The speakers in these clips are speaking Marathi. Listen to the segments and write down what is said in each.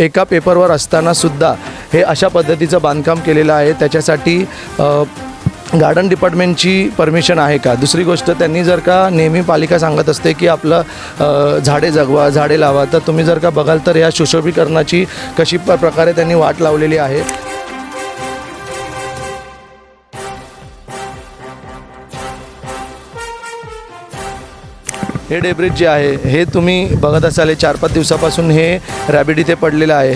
एका पेपरवर असतानासुद्धा हे अशा पद्धतीचं बांधकाम केलेलं आहे. त्याच्यासाठी गार्डन डिपार्टमेंटची परमिशन आहे का? दुसरी गोष्ट त्यांनी जर का नेहमी पालिका सांगत असते की आपलं झाडे जगवा झाडे लावा तर तुम्ही जर का बघाल तर या सुशोभीकरणाची कशी प प्रकारे त्यांनी वाट लावलेली आहे. हे डेब्रिज जे आहे हे तुम्ही बघत असाल हे चार पाच दिवसापासून हे रॅबिड इथे पडलेलं आहे.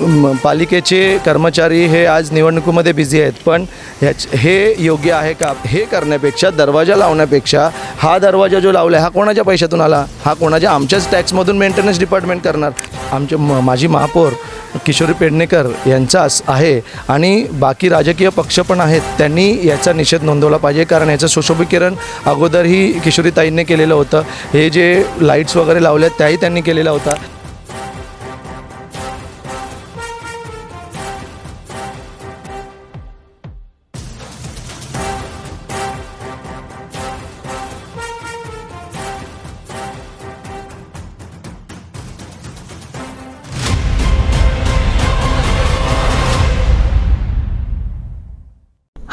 पालिकेचे कर्मचारी हे आज निवडणुकीमध्ये बिझी आहेत पण ह्याच हे योग्य आहे का? हे करण्यापेक्षा दरवाजा लावण्यापेक्षा हा दरवाजा जो लावला आहे हा कोणाच्या पैशातून आला? हा कोणाच्या आमच्याच टॅक्समधून मेंटेनन्स डिपार्टमेंट करणार. आमचे म माझी महापौर किशोरी पेडणेकर यांचाच आहे आणि बाकी राजकीय पक्ष पण आहेत त्यांनी याचा निषेध नोंदवला पाहिजे कारण याचं सुशोभीकरण अगोदरही किशोरीताईंनी केलेलं होतं. हे जे लाईट्स वगैरे लावल्या आहेत त्याही त्यांनी केलेला होता.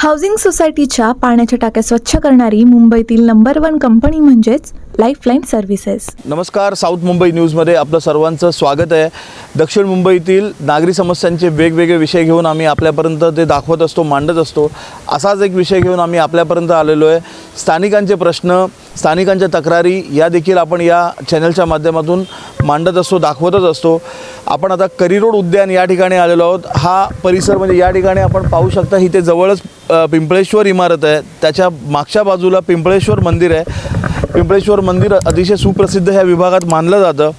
हाऊसिंग सोसायटीच्या पाण्याच्या टाक्या स्वच्छ करणारी मुंबईतील नंबर वन कंपनी म्हणजेच लाईफलाईन सर्व्हिसेस नमस्कार साऊथ मुंबई न्यूजमध्ये आपलं सर्वांचं स्वागत आहे. दक्षिण मुंबईतील नागरी समस्यांचे वेगवेगळे विषय घेऊन आम्ही आपल्यापर्यंत ते दाखवत असतो मांडत असतो. असाच एक विषय घेऊन आम्ही आपल्यापर्यंत आलेलो आहे. स्थानिकांचे प्रश्न स्थानिकांच्या तक्रारी या देखील आपण या चॅनलच्या माध्यमातून मांडत असतो दाखवतच असतो. आपण आता करिरोड उद्यान या ठिकाणी आलेलो आहोत. हा परिसर म्हणजे या ठिकाणी आपण पाहू शकता इथे जवळच पिंपळेश्वर इमारत आहे. त्याच्या मागच्या बाजूला पिंपळेश्वर मंदिर आहे. पिंपळेश्वर मंदिर अतिशय सुप्रसिद्ध ह्या विभागात मानलं जातं.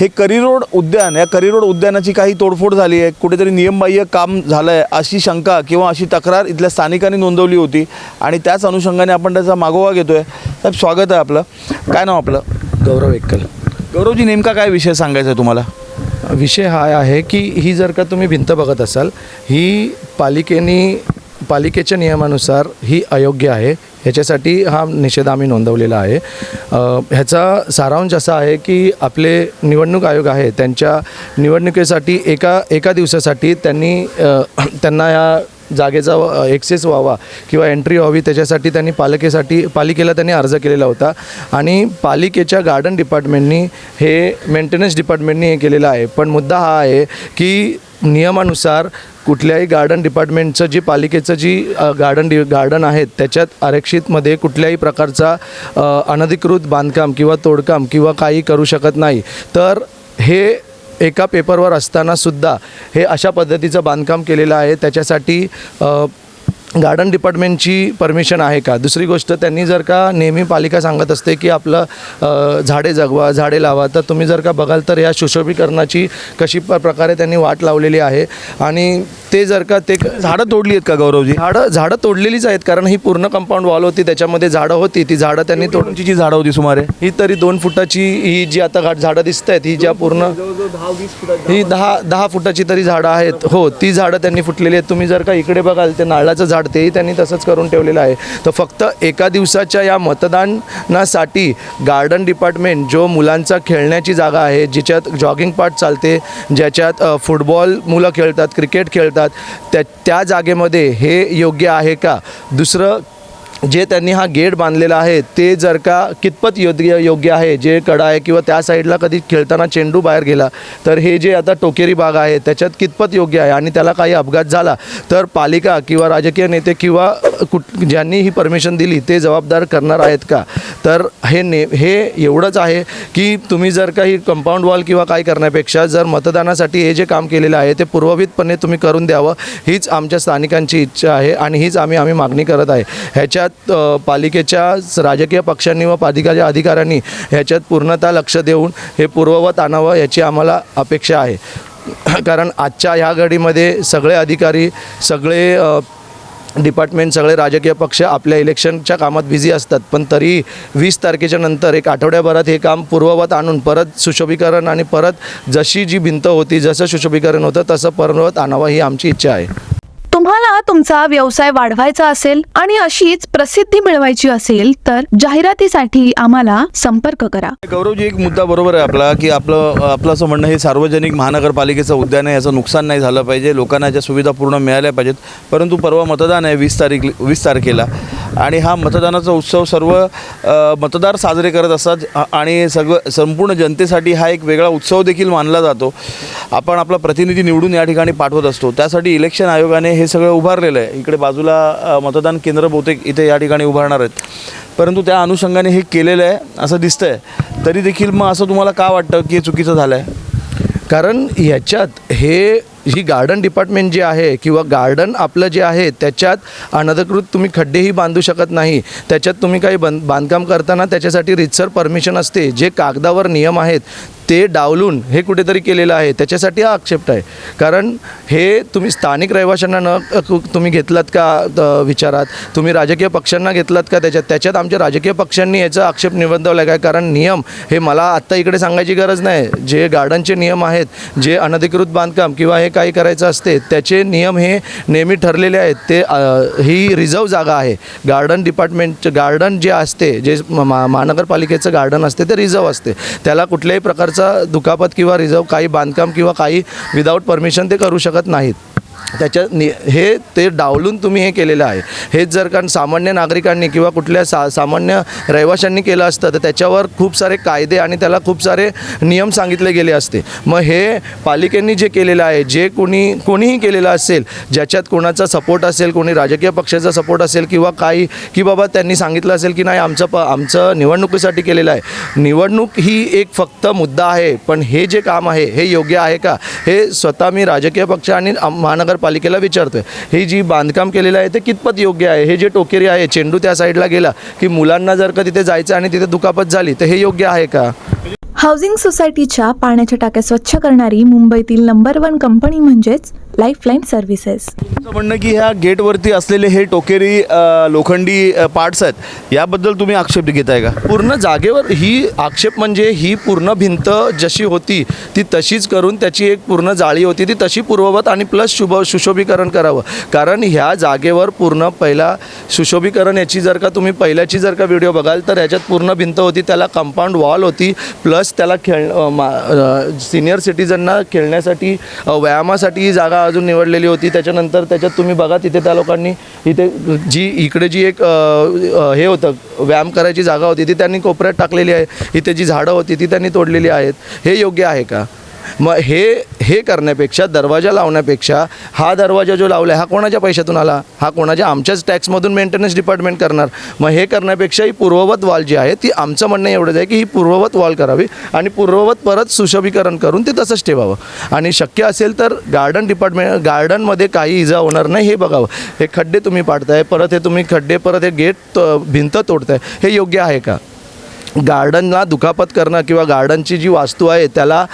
हे करिरोड उद्यान या करिरोड उद्यानाची काही तोडफोड झाली आहे. कुठेतरी नियमबाह्य काम झालं आहे अशी शंका किंवा अशी तक्रार इथल्या स्थानिकांनी नोंदवली होती. आणि त्याच अनुषंगाने आपण त्याचा मागोवा घेतो आहे साहेब स्वागत आहे आपलं. काय नाव आपलं? गौरव एकल. गौरवजी नेमका काय विषय सांगायचा आहे तुम्हाला? विषय हा आहे की ही जर का तुम्ही भिंत बघत असाल ही पालिकेने पालिकेच्या नियमानुसार ही अयोग्य आहे. ह्याच्यासाठी हा निषेध आम्ही नोंदवलेला आहे. ह्याचा सारांश असा आहे की आपले निवडणूक आयोग आहे त्यांच्या निवडणुकीसाठी एका एका दिवसासाठी त्यांनी त्यांना या जागेचा एक्सेस व्हावा किंवा एंट्री व्हावी त्याच्यासाठी त्यांनी पालिकेसाठी पालिकेला त्यांनी अर्ज केलेला होता. आणि पालिकेच्या गार्डन डिपार्टमेंटनी हे मेंटेनन्स डिपार्टमेंटनी हे केलेलं आहे. पण मुद्दा हा आहे की नियमानुसार कुठल्याही गार्डन डिपार्टमेंटचं जी पालिकेचं जी गार्डन डि गार्डन आहेत त्याच्यात आरक्षितमध्ये कुठल्याही प्रकारचा अनधिकृत बांधकाम किंवा तोडकाम किंवा काही करू शकत नाही. तर हे एका पेपरवर असतानासुद्धा हे अशा पद्धतीचं बांधकाम केलेलं आहे. त्याच्यासाठी गार्डन डिपार्टमेंटची परमिशन आहे का? दुसरी गोष्ट त्यांनी जर का नेहमी पालिका सांगत असते की आपलं झाडे जगवा झाडे लावा तर तुम्ही जर का बघाल तर या सुशोभीकरणाची कशी प प्रकारे त्यांनी वाट लावलेली आहे. आणि ते जर का ते झाडं तोडली आहेत का गौरवजी? झाडं झाडं तोडलेलीच आहेत कारण ही पूर्ण कंपाऊंड वॉल होती त्याच्यामध्ये झाडं होती ती झाडं त्यांनी तोड उंचीची झाडं होती सुमारे? ही तरी दोन फुटाची ही जी आता घाट झाडं दिसत आहेत ही ज्या पूर्ण ही दहा दहा फुटाची तरी झाडं आहेत. हो ती झाडं त्यांनी फुटलेली आहेत. तुम्ही जर का इकडे बघाल ते नारळाचं झाड तेही त्यांनी तसंच करून ठेवलेलं आहे. तर फक्त एका दिवसाच्या या मतदानासाठी गार्डन डिपार्टमेंट जो मुलांचा खेळण्याची जागा आहे जिच्यात जॉगिंग पार्ट चालते ज्याच्यात फुटबॉल मुलं खेळतात क्रिकेट खेळतात त्या त्या जागेमध्ये हे योग्य आहे का? दुसरं जे त्यांनी हा गेट बांधलेला आहे ते जर का कितपत योग्य योग्य आहे जे कडा आहे किंवा त्या साईडला कधी खेळताना चेंडू बाहेर गेला तर हे जे आता टोकेरी बाग आहे त्याच्यात कितपत योग्य आहे आणि त्याला काही अपघात झाला तर पालिका किंवा राजकीय नेते किंवा कुठ ज्यांनी ही परमिशन दिली ते जबाबदार करणार आहेत का? तर हे ने हे एवढंच आहे की तुम्ही जर काही कंपाऊंड वॉल किंवा काय करण्यापेक्षा जर मतदानासाठी हे जे काम केलेलं आहे ते पूर्ववितपणे तुम्ही करून द्यावं हीच आमच्या स्थानिकांची इच्छा आहे आणि हीच आम्ही आम्ही मागणी करत आहे. ह्याच्यात अ, पालिकेच्या राजकीय पक्षांनी व पालिकेच्या अधिकाऱ्यांनी ह्याच्यात पूर्णतः लक्ष देऊन हे पूर्ववत आणावं याची आम्हाला अपेक्षा आहे. कारण आजच्या ह्या घडीमध्ये सगळे अधिकारी सगळे डिपार्टमेंट सगळे राजकीय पक्ष आपल्या इलेक्शनच्या कामात बिझी असतात. पण तरी वीस तारखेच्या नंतर एक आठवड्याभरात हे काम पूर्ववत आणून परत सुशोभीकरण आणि परत जशी जी भिंत होती जसं सुशोभीकरण होतं तसं पूर्ववत आणावं ही आमची इच्छा आहे. तुम्हाला तुमचा व्यवसाय वाढवायचा असेल आणि अशीच प्रसिद्धी मिळवायची असेल तर जाहिरातीसाठी आम्हाला संपर्क करा. गौरवजी एक मुद्दा बरोबर आहे आपला की आपलं आपलं असं म्हणणं हे सार्वजनिक महानगरपालिकेचं उद्यान आहे याचं नुकसान नाही झालं पाहिजे लोकांना ज्या सुविधा पूर्ण मिळाल्या पाहिजेत परंतु परवा मतदान आहे वीस तारीख वीस तारखेला. आणि हा मतदानाचा उत्सव सर्व मतदार साजरे करत असतात. आणि सगळं संपूर्ण जनतेसाठी हा एक वेगळा उत्सव देखील मानला जातो. आपण आपला प्रतिनिधी निवडून या ठिकाणी पाठवत असतो. त्यासाठी इलेक्शन आयोगाने हे सगळं उभारलेलं आहे. इकडे बाजूला मतदान केंद्र बहुतेक इथे या ठिकाणी उभारणार आहेत. परंतु त्या अनुषंगाने हे केलेलं आहे असं दिसतंय. तरी देखील मग असं तुम्हाला का वाटतं की हे चुकीचं झालं आहे कारण ह्याच्यात हे ही गार्डन डिपार्टमेंट जे आहे किंवा गार्डन आपलं जे आहे त्याच्यात अनधिकृत तुम्ही खड्डेही बांधू शकत नाही. त्याच्यात तुम्ही काही बंद बांधकाम करताना त्याच्यासाठी रितसर परमिशन असते. जे कागदावर नियम आहेत ते डावलून हे कुठेतरी केलेलं आहे. त्याच्यासाठी हा आक्षेप आहे. कारण हे तुम्ही स्थानिक रहिवाशांना न तुम्ही घेतलात का विचारात? तुम्ही राजकीय पक्षांना घेतलात का त्याच्यात? त्याच्यात आमच्या राजकीय पक्षांनी याचा आक्षेप निबंधवला काय कारण नियम हे मला आत्ता इकडे सांगायची गरज नाही. जे गार्डनचे नियम आहेत जे अनधिकृत बांधकाम किंवा हे काही करायचं असते त्याचे नियम हे नेहमी ठरलेले आहेत. ते ही रिझर्व जागा आहे. गार्डन डिपार्टमेंटचे गार्डन जे असते जे महानगरपालिकेचं गार्डन असते ते रिझर्व असते. त्याला कुठल्याही प्रकारचं दुखापत किंवा रिझर्व काही बांधकाम किंवा काही विदाऊट परमिशन ते करू शकत नाहीत. त्याच्या नि हे ते डावलून तुम्ही हे केलेलं आहे. हेच जर का सामान्य नागरिकांनी किंवा कुठल्या सा सामान्य रहिवाशांनी केलं असतं तर त्याच्यावर खूप सारे कायदे आणि त्याला खूप सारे नियम सांगितले गेले असते. मग हे पालिकेने जे केलेलं आहे जे कोणी कोणीही केलेलं असेल ज्याच्यात कोणाचा सपोर्ट असेल कोणी राजकीय पक्षाचा सपोर्ट असेल किंवा काही की बाबा त्यांनी सांगितलं असेल की नाही आमचं प आमचं निवडणुकीसाठी केलेलं आहे. निवडणूक ही एक फक्त मुद्दा आहे पण हे जे काम आहे हे योग्य आहे का? हे स्वतः मी राजकीय पक्ष आणि मान महानगरपालिकेला विचारतोय. ही जी बांधकाम केलेलं आहे ते कितपत योग्य आहे? हे जे टोकेरी आहे चेंडू त्या साईडला गेला की मुलांना जर का तिथे जायचं आणि तिथे दुखापत झाली तर हे योग्य आहे का? हाऊसिंग सोसायटीच्या पाण्याच्या टाक्या स्वच्छ करणारी मुंबईतील नंबर वन कंपनी म्हणजेच लाईफलाईन सर्व्हिसेस. तुमचं म्हणणं की ह्या गेटवरती असलेले हे टोकेरी अ, लोखंडी पार्ट्स आहेत याबद्दल तुम्ही आक्षेप घेताय का? पूर्ण जागेवर ही आक्षेप म्हणजे ही पूर्ण भिंत जशी होती ती तशीच करून त्याची एक पूर्ण जाळी होती ती तशी पूर्ववत आणि प्लस शुभ सुशोभीकरण करावं. कारण ह्या जागेवर पूर्ण पहिला सुशोभीकरण याची जर का तुम्ही पहिल्याची जर का व्हिडिओ बघाल तर याच्यात पूर्ण भिंत होती त्याला कंपाऊंड वॉल होती प्लस त्याला खेळ सिनियर सिटीजनना खेळण्यासाठी अ, व्यायामासाठी ही जागा अजून निवडलेली होती. त्याच्यानंतर त्याच्यात तुम्ही बघा तिथे त्या लोकांनी इथे जी इकडे जी एक हे होतं व्यायाम करायची जागा होती ती त्यांनी कोपऱ्यात टाकलेली आहे. इथे जी झाडं होती ती त्यांनी तोडलेली आहेत. हे योग्य आहे का? मग हे हे करण्यापेक्षा दरवाजा लावण्यापेक्षा हा दरवाजा जो लावला आहे हा कोणाच्या पैशातून आला? हा कोणाच्या आमच्याच टॅक्समधून मेंटेनन्स डिपार्टमेंट करणार? मग हे करण्यापेक्षा ही पूर्ववत वॉल जी आहे ती आमचं म्हणणं एवढंच आहे की ही पूर्ववत वॉल करावी आणि पूर्ववत परत सुशोभीकरण करून ते तसंच ठेवावं. आणि शक्य असेल तर गार्डन डिपार्टमेंट गार्डनमध्ये काही इजा होणार नाही हे बघावं. हे खड्डे तुम्ही पाडताय परत हे तुम्ही खड्डे परत हे गेट भिंत तोडताय हे योग्य आहे का? गार्डनला दुखापत करणं किंवा गार्डनची जी वास्तू आहे त्याला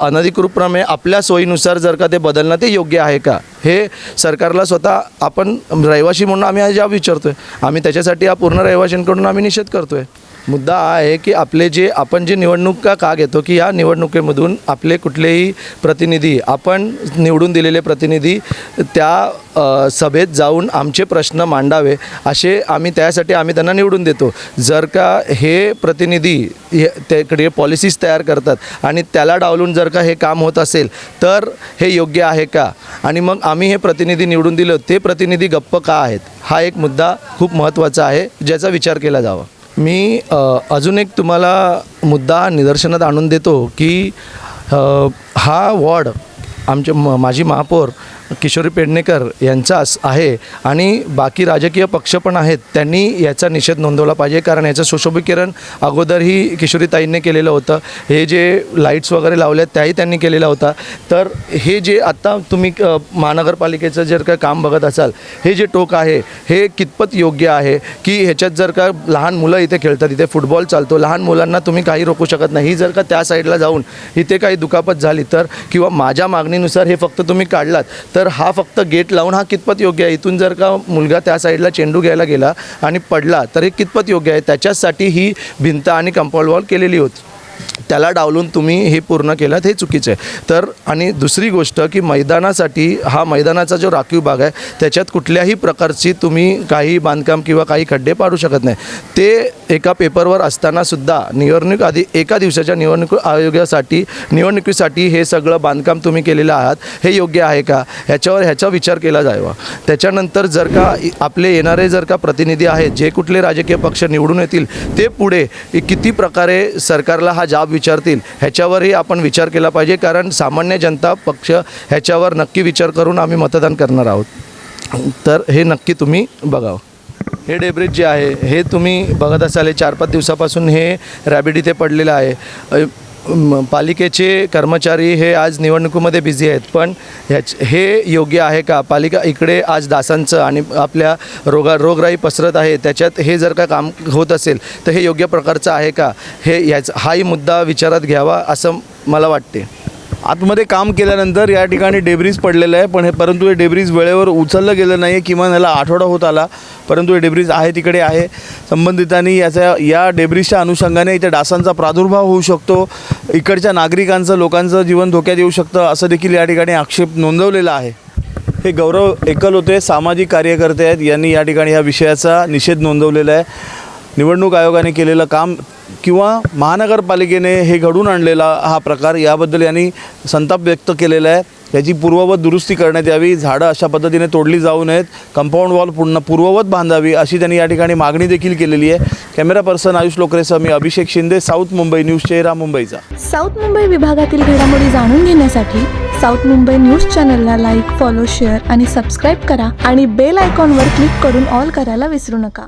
अनधिकृतप्रमे आपल्या सोयीनुसार जर का ते बदलणं ते योग्य आहे का? हे सरकारला स्वतः आपण रहिवाशी म्हणून आम्ही आज विचारतो आहे आम्ही त्याच्यासाठी या पूर्ण रहिवाशांकडून आम्ही निषेध करतो आहे मुद्दा हा आहे की आपले जे आपण जे निवडणुका का घेतो की या निवडणुकीमधून आपले कुठलेही प्रतिनिधी आपण निवडून दिलेले प्रतिनिधी त्या सभेत जाऊन आमचे प्रश्न मांडावे असे आम्ही त्यासाठी आम्ही त्यांना निवडून देतो. जर का हे प्रतिनिधी हे त्याकडे पॉलिसीज तयार करतात आणि त्याला डावलून जर का हे काम होत असेल तर हे योग्य आहे का? आणि मग आम्ही हे प्रतिनिधी निवडून दिलं ते प्रतिनिधी गप्प का आहेत? हा एक मुद्दा खूप महत्त्वाचा आहे ज्याचा विचार केला जावा. मी अजून एक तुम्हाला मुद्दा निदर्शनात आणून देतो की हा वॉर्ड आमचे म माझी महापौर किशोरी पेडणेकर यांचा आहे आणि बाकी राजकीय पक्ष पण आहेत त्यांनी याचा निषेध नोंदवला पाहिजे. कारण याचं सुशोभीकरण अगोदरही किशोरीताईंनी केलेलं होतं. हे जे लाईट्स वगैरे लावले आहेत त्याही त्यांनी केलेला होता. तर हे जे आत्ता तुम्ही महानगरपालिकेचं जर का काम बघत असाल हे जे टोक आहे हे कितपत योग्य आहे? की ह्याच्यात जर का लहान मुलं इथे खेळतात इथे फुटबॉल चालतो लहान मुलांना तुम्ही काही रोखू शकत नाही. ही जर का त्या साईडला जाऊन इथे काही दुखापत झाली तर किंवा माझ्या मागणीनुसार हे फक्त तुम्ही काढलात तर हा फक्त गेट लावून हा कितपत योग्य आहे? इथून जर का मुलगा त्या साईडला चेंडू घ्यायला गेला आणि पडला तर हे कितपत योग्य आहे? त्याच्यासाठी ही भिंत आणि कंपाऊंड वॉल केलेली होती. त्याला डावलून तुम्ही हे पूर्ण केलं हे चुकीचं. आहे तर आणि दुसरी गोष्ट की मैदानासाठी हा मैदानाचा जो राखीव भाग आहे त्याच्यात कुठल्याही प्रकारची तुम्ही काही बांधकाम किंवा काही खड्डे पाडू शकत नाही. ते एका पेपरवर असताना सुद्धा निवडणूक आधी एका दिवसाच्या निवडणूक आयोगासाठी निवडणुकीसाठी हे सगळं बांधकाम तुम्ही केलेलं आहात हे योग्य आहे का? ह्याच्यावर ह्याचा विचार केला जावा त्याच्यानंतर जर का आपले येणारे जर का प्रतिनिधी आहेत जे कुठले राजकीय पक्ष निवडून येतील ते पुढे किती प्रकारे सरकारला हा जाब विचारतील ह्याच्यावरही आपण विचार केला पाहिजे. कारण सामान्य जनता पक्ष ह्याच्यावर नक्की विचार करून आम्ही मतदान करणार आहोत. तर हे नक्की तुम्ही बघावं. हे डेब्रिज जे आहे हे तुम्ही बघत असाल हे चार पाच दिवसापासून हे रॅबिड इथे पडलेलं आहे. पालिकेचे कर्मचारी हे आज निवडणुकीमध्ये बिझी आहेत पण ह्याच हे योग्य आहे का? पालिका इकडे आज डासांचं आणि आपल्या रोगा रोगराई पसरत आहे त्याच्यात हे जर का काम होत असेल तर हे योग्य प्रकारचं आहे का? हे याच हाही मुद्दा विचारात घ्यावा असं मला वाटते. आतमध्ये काम केल्यानंतर या ठिकाणी डेब्रीज पडलेलं आहे पण हे परंतु हे डेब्रीज वेळेवर उचललं गेलं नाही आहे किमान याला आठवडा होत आला. परंतु हे डेब्रीज आहे तिकडे आहे. संबंधितांनी याच्या या डेब्रीजच्या अनुषंगाने इथे डासांचा प्रादुर्भाव होऊ शकतो. इकडच्या नागरिकांचं लोकांचं जीवन धोक्यात येऊ शकतं असं देखील या ठिकाणी आक्षेप नोंदवलेला आहे. हे गौरव एकल होते सामाजिक कार्यकर्ते आहेत यांनी या ठिकाणी या विषयाचा निषेध नोंदवलेला आहे. निवडणूक आयोगाने केलेलं काम किंवा महानगरपालिकेने हे घडून आणलेला हा प्रकार याबद्दल यांनी संताप व्यक्त केलेला आहे. याची पूर्ववत दुरुस्ती करण्यात यावी झाडं अशा पद्धतीने तोडली जाऊ नयेत कंपाऊंड वॉल पूर्ण पूर्ववत बांधावी अशी त्यांनी या ठिकाणी मागणी देखील केलेली आहे. कॅमेरा पर्सन आयुष लोकरेसह मी अभिषेक शिंदे साऊथ मुंबई न्यूज चेहरा मुंबईचा. साऊथ मुंबई विभागातील घडामोडी जाणून घेण्यासाठी साऊथ मुंबई न्यूज चॅनलला लाईक फॉलो शेअर आणि सबस्क्राईब करा आणि बेल आयकॉनवर क्लिक करून ऑल करायला विसरू नका.